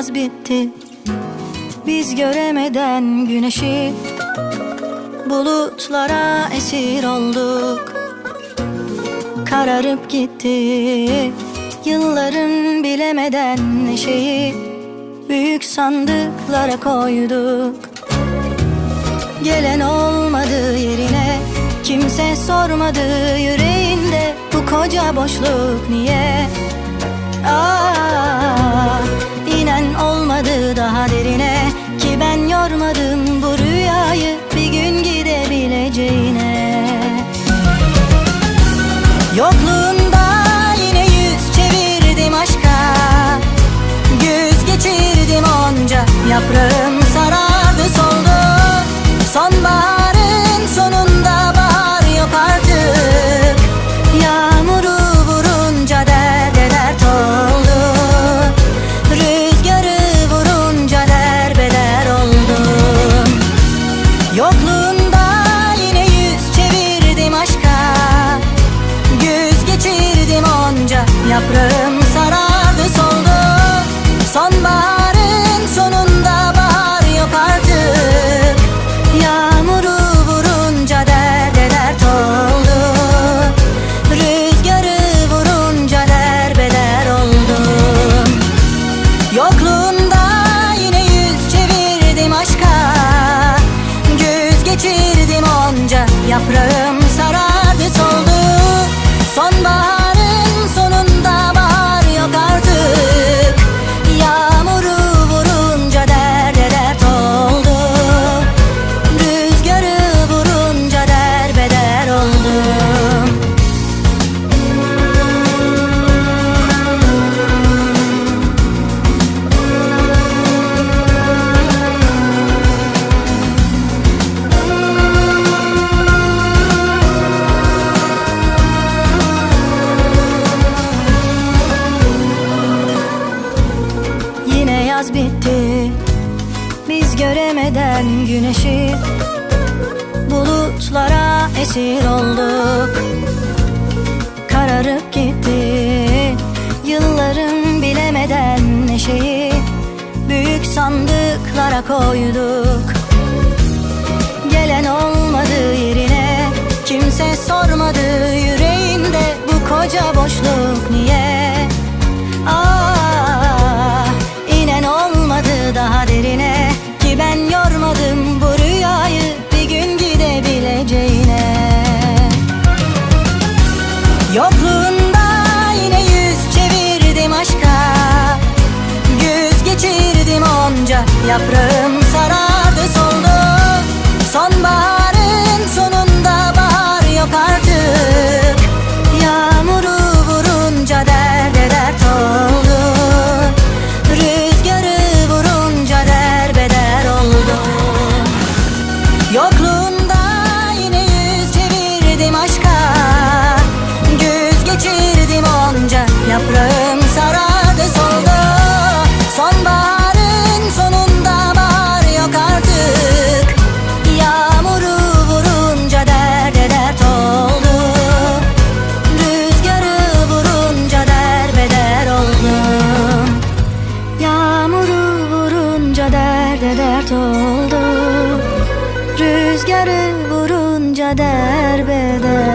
yaz bitti. Biz göremeden güneşi Bulutlara esir olduk. Kararıp gitti. Yılların bilemeden neşeyi Büyük sandıklara koyduk. Gelen olmadı yerine Kimse sormadı yüreğinde Bu koca boşluk niye? Aa, про yaz bitti. Biz göremeden güneşi Bulutlara esir olduk. Kararıp gitti. Yılların bilemeden neşeyi Büyük sandıklara koyduk. Gelen olmadı yerine Kimse sormadı yüreğinde Bu koca boşluk niye? minha branca. Rüzgarı vurunca derbeder.